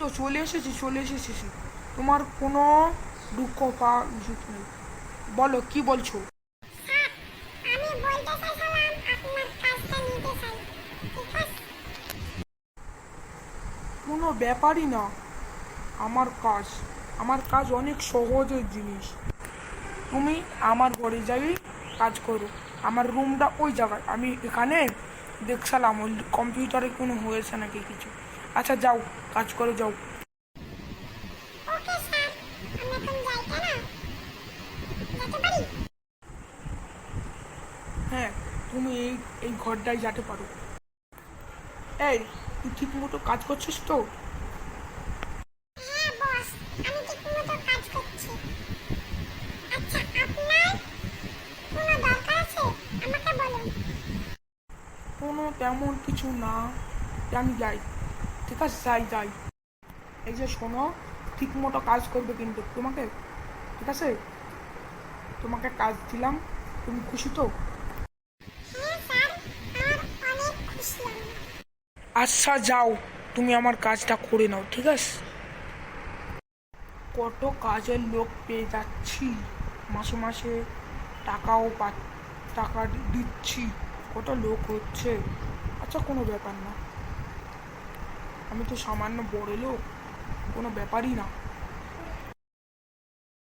তো চলে এসেছি চলে এসেছি তোমার কোনো দুঃখ পা উচিত নেই। বলো কি বলছো? আছে কোনো ব্যাপারই না আমার কাজ। আমার কাজ অনেক সহজের জিনিস। তুমি আমার ঘরে যাই কাজ করো। আমার রুমটা ওই জায়গায়। আমি এখানে দেখছিলাম ওই কম্পিউটারে কোনো হয়েছে নাকি কিছু। আচ্ছা যাও কাজ করে যাও। হ্যাঁ তুমি এই এই ঘরটায় যেতে পারো। এই তুই ঠিক মতো কাজ করছিস তো? হ্যাঁ আচ্ছা কোনো তেমন কিছু না। আমি যাই। ঠিক আছে যাই যাই। এই যে শোনো ঠিক মতো কাজ করবে কিন্তু। তোমাকে ঠিক আছে? তোমাকে কাজ দিলাম। তুমি খুশি তো? হ্যাঁ আচ্ছা যাও। তুমি আমার কাজটা করে নাও ঠিক আছে? কত কাজের লোক পেয়ে যাচ্ছি। মাসে মাসে টাকাও পা টাকা দিচ্ছি। কত লোক হচ্ছে? আচ্ছা কোনো ব্যাপার না। আমি তো সামান্য বড় লোক কোনো ব্যাপারই না।